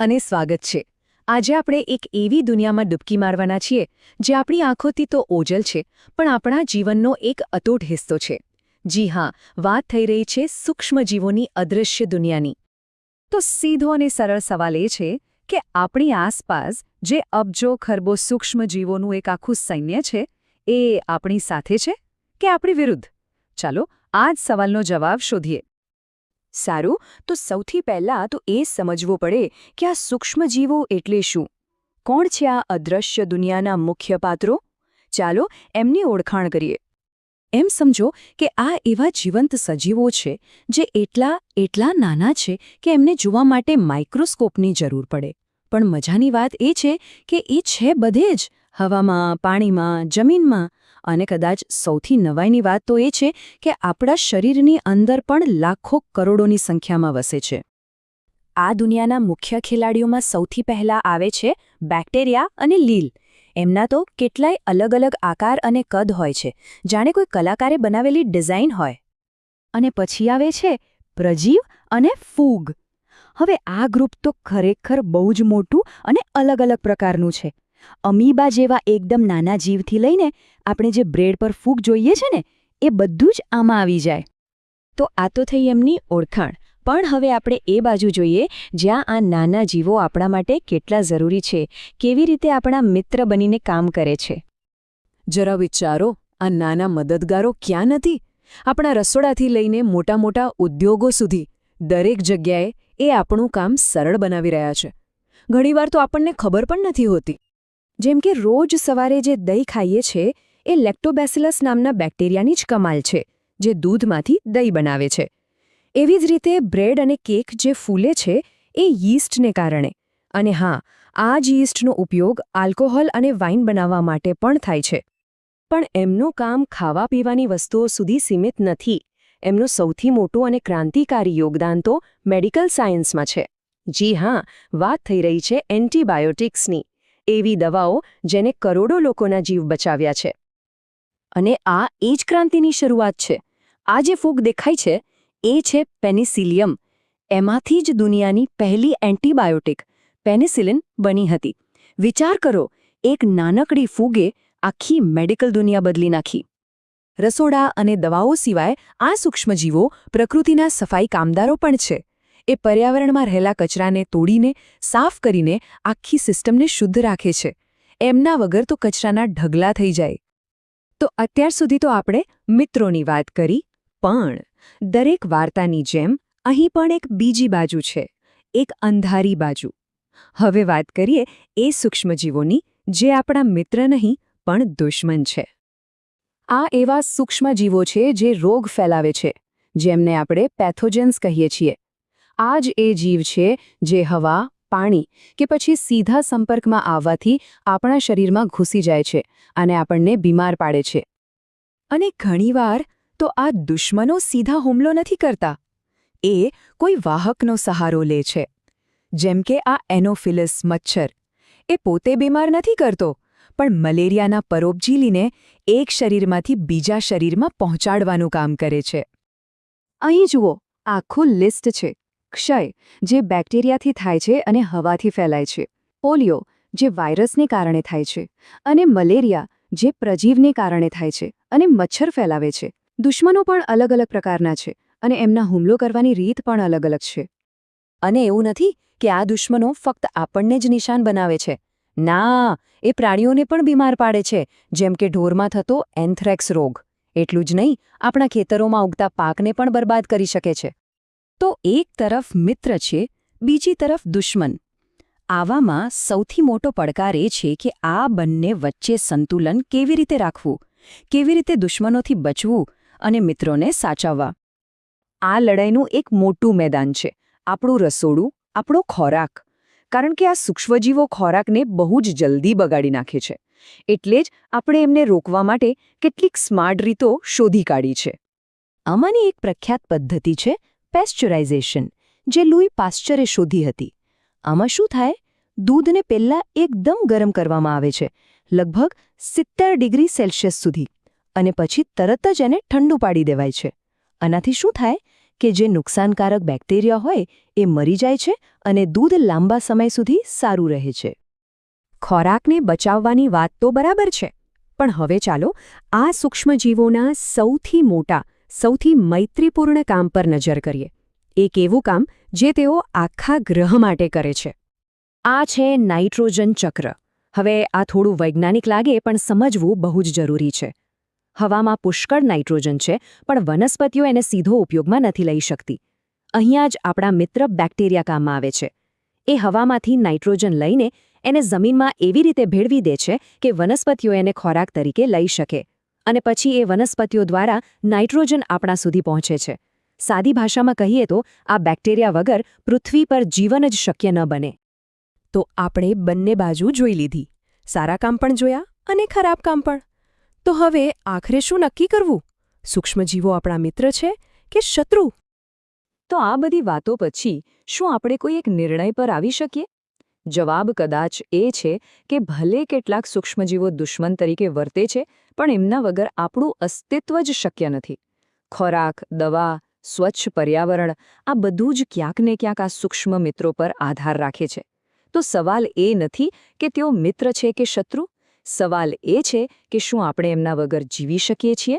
અને સ્વાગત છે. આજે આપણે એક એવી દુનિયામાં ડૂબકી મારવાના છીએ, જે આપણી આંખોથી તો ઓજલ છે, પણ આપણા જીવનનો એક અતૂટ હિસ્સો છે. જી હા, વાત થઈ રહી છે સૂક્ષ્મજીવોની અદૃશ્ય દુનિયાની. તો સીધો અને સરળ સવાલ એ છે કે આપણી આસપાસ જે અબજો, ખરબો સૂક્ષ્મજીવોનું એક આખું સૈન્ય છે, એ આપણી સાથે છે કે આપણી વિરુદ્ધ? ચાલો, આ જ સવાલનો જવાબ શોધીએ. સારું, તો સૌથી પહેલાં તો એ સમજવું પડે કે આ સૂક્ષ્મજીવો એટલે શું? કોણ છે આ અદૃશ્ય દુનિયાના મુખ્ય પાત્રો? ચાલો એમની ઓળખાણ કરીએ. એમ સમજો કે આ એવા જીવંત સજીવો છે જે એટલા એટલા નાના છે કે એમને જોવા માટે માઇક્રોસ્કોપની જરૂર પડે. પણ મજાની વાત એ છે કે એ છે બધે જ હવામાં, પાણીમાં, જમીનમાં અને કદાચ સૌથી નવાઈની વાત તો એ છે કે આપણા શરીરની અંદર પણ લાખો કરોડોની સંખ્યામાં વસે છે. આ દુનિયાના મુખ્ય ખેલાડીઓમાં સૌથી પહેલા આવે છે બેક્ટેરિયા અને લીલ. એમના તો કેટલાય અલગ અલગ આકાર અને કદ હોય છે. જાણે કોઈ કલાકારે બનાવેલી ડિઝાઇન હોય. અને પછી આવે છે પ્રજીવ અને ફૂગ. હવે આ ગ્રુપ તો ખરેખર બહુ જ મોટું અને અલગ અલગ પ્રકારનું છે. અમીબા જેવા એકદમ નાના જીવથી લઈને આપણે જે બ્રેડ પર ફૂગ જોઈએ છે ને, એ બધું જ આમાં આવી જાય. તો આ તો થઈ એમની ઓળખાણ. પણ હવે આપણે એ બાજુ જોઈએ, જ્યાં આ નાના જીવો આપણા માટે કેટલા જરૂરી છે, કેવી રીતે આપણા મિત્ર બનીને કામ કરે છે. જરા વિચારો, આ નાના મદદગારો ક્યાં નથી? આપણા રસોડાથી લઈને મોટા મોટા ઉદ્યોગો સુધી, દરેક જગ્યાએ એ આપણું કામ સરળ બનાવી રહ્યા છે. ઘણીવાર તો આપણને ખબર પણ નથી હોતી. જેમ કે રોજ સવારે જે દહીં ખાઈએ છીએ એ લેક્ટોબેસિલસ નામના બેક્ટેરિયાની જ કમાલ છે, જે દૂધમાંથી દહીં બનાવે છે. એવી જ રીતે બ્રેડ અને કેક જે ફૂલે છે, એ યીસ્ટને કારણે. અને હા, આ જ યીસ્ટનો ઉપયોગ આલ્કોહોલ અને વાઇન બનાવવા માટે પણ થાય છે. પણ એમનું કામ ખાવા પીવાની વસ્તુઓ સુધી સીમિત નથી. એમનું સૌથી મોટું અને ક્રાંતિકારી યોગદાન તો મેડિકલ સાયન્સમાં છે. જી હા, વાત થઈ રહી છે એન્ટીબાયોટિક્સની. એવી દવાઓ જેને કરોડો લોકોના જીવ બચાવ્યા છે. અને આ એ જ ક્રાંતિની શરૂઆત છે. આ જે ફૂગ દેખાય છે, એ છે પેનિસિલિયમ. એમાંથી જ દુનિયાની પહેલી એન્ટીબાયોટિક, પેનિસિલિન, બની હતી. વિચાર કરો, એક નાનકડી ફૂગે આખી મેડિકલ દુનિયા બદલી નાખી. રસોડા અને દવાઓ સિવાય આ સૂક્ષ્મજીવો પ્રકૃતિના સફાઈ કામદારો પણ છે. એ પર્યાવરણમાં રહેલા કચરાને તોડીને, સાફ કરીને આખી સિસ્ટમને શુદ્ધ રાખે છે. એમના વગર તો કચરાના ઢગલા થઈ જાય. તો અત્યાર સુધી તો આપણે મિત્રોની વાત કરી, પણ દરેક વાર્તાની જેમ અહીં પણ એક બીજી બાજુ છે, એક અંધારી બાજુ. હવે વાત કરીએ એ સૂક્ષ્મજીવોની, જે આપણા મિત્ર નહીં, પણ દુશ્મન છે. આ એવા સૂક્ષ્મજીવો છે જે રોગ ફેલાવે છે, જેમને આપણે પેથોજન્સ કહીએ છીએ. આ જ એ જીવ છે જે હવા, પાણી કે પછી સીધા સંપર્કમાં આવવાથી આપણા શરીરમાં ઘૂસી જાય છે અને આપણને બીમાર પાડે છે. અને ઘણીવાર તો આ દુશ્મનો સીધા હુમલો નથી કરતા. એ કોઈ વાહકનો સહારો લે છે. જેમ કે આ એનોફિલસ મચ્છર. એ પોતે બીમાર નથી કરતો, પણ મલેરિયાના પરોપજીલીને એક શરીરમાંથી બીજા શરીરમાં પહોંચાડવાનું કામ કરે છે. અહીં જુઓ, આખું લિસ્ટ છે. ક્ષય, જે બેક્ટેરિયાથી થાય છે અને હવાથી ફેલાય છે. પોલિયો, જે વાયરસને કારણે થાય છે, અને મલેરિયા, જે પ્રજીવને કારણે થાય છે અને મચ્છર ફેલાવે છે. દુશ્મનો પણ અલગ અલગ પ્રકારના છે અને એમના હુમલો કરવાની રીત પણ અલગ અલગ છે. અને એવું નથી કે આ દુશ્મનો ફક્ત આપણને જ નિશાન બનાવે છે. ના, એ પ્રાણીઓને પણ બીમાર પાડે છે, જેમ કે ઢોરમાં થતો એન્થ્રેક્સ રોગ. એટલું જ નહીં, આપણા ખેતરોમાં ઉગતા પાકને પણ બરબાદ કરી શકે છે. તો એક તરફ મિત્ર છે, બીજી તરફ દુશ્મન. આવામાં સૌથી મોટો પડકાર એ છે કે આ બંને વચ્ચે સંતુલન કેવી રીતે રાખવું, કેવી રીતે દુશ્મનોથી બચવું અને મિત્રોને સાચવવા. આ લડાઈનું એક મોટું મેદાન છે, આપણું રસોડું, આપણો ખોરાક. કારણ કે આ સૂક્ષ્મજીવો ખોરાકને બહુ જ જલ્દી બગાડી નાખે છે. એટલે જ આપણે એમને રોકવા માટે કેટલીક સ્માર્ટ રીતો શોધી કાઢી છે. આમાંની એક પ્રખ્યાત પદ્ધતિ છે પેસ્ચરાઇઝેશન જે લુઈ પાસ્ચરે શોધી હતી. આમાં શું થાય? દૂધને પહેલાં એકદમ ગરમ કરવામાં આવે છે, લગભગ સિત્તેર ડિગ્રી સેલ્સિયસ સુધી, અને પછી તરત જ એને ઠંડુ પાડી દેવાય છે. આનાથી શું થાય કે જે નુકસાનકારક બેક્ટેરિયા હોય, એ મરી જાય છે અને દૂધ લાંબા સમય સુધી સારું રહે છે. ખોરાકને બચાવવાની વાત તો બરાબર છે, પણ હવે ચાલો આ સૂક્ષ્મજીવોના સૌથી મોટા સૌથી મૈત્રીપૂર્ણ કામ પર નજર કરીએ. એક એવું કામ જે તેઓ આખા ગ્રહ માટે કરે છે. આ છે નાઇટ્રોજન ચક્ર. હવે આ થોડું વૈજ્ઞાનિક લાગે, પણ સમજવું બહુ જ જરૂરી છે. હવામાં પુષ્કળ નાઇટ્રોજન છે, પણ વનસ્પતિઓ એને સીધો ઉપયોગમાં નથી લઈ શકતી. અહીંયા જ આપણા મિત્ર બેક્ટેરિયા કામમાં આવે છે. એ હવામાંથી નાઇટ્રોજન લઈને એને જમીનમાં એવી રીતે ભેળવી દે છે કે વનસ્પતિઓ એને ખોરાક તરીકે લઈ શકે. અને પછી એ વનસ્પતિઓ દ્વારા નાઇટ્રોજન આપણા સુધી પહોંચે છે. સાદી ભાષામાં કહીએ તો, આ બેક્ટેરિયા વગર પૃથ્વી પર જીવન જ શક્ય ન બને. તો આપણે બંને બાજુ જોઈ લીધી. સારા કામ પણ જોયા અને ખરાબ કામ પણ. તો હવે આખરે શું નક્કી કરવું? સૂક્ષ્મજીવો આપણા મિત્ર છે કે શત્રુ? તો આ બધી વાતો પછી શું આપણે કોઈ એક નિર્ણય પર આવી શકીએ? જવાબ કદાચ એ છે કે ભલે કેટલાક સૂક્ષ્મજીવો દુશ્મન તરીકે વર્તે છે, પણ એમના વગર આપણું અસ્તિત્વ જ શક્ય નથી. ખોરાક, દવા, સ્વચ્છ પર્યાવરણ, આ બધું જ ક્યાંક ને ક્યાંક આ સૂક્ષ્મ મિત્રો પર આધાર રાખે છે. તો સવાલ એ નથી કે તેઓ મિત્ર છે કે શત્રુ? સવાલ એ છે કે શું આપણે એમના વગર જીવી શકીએ છીએ?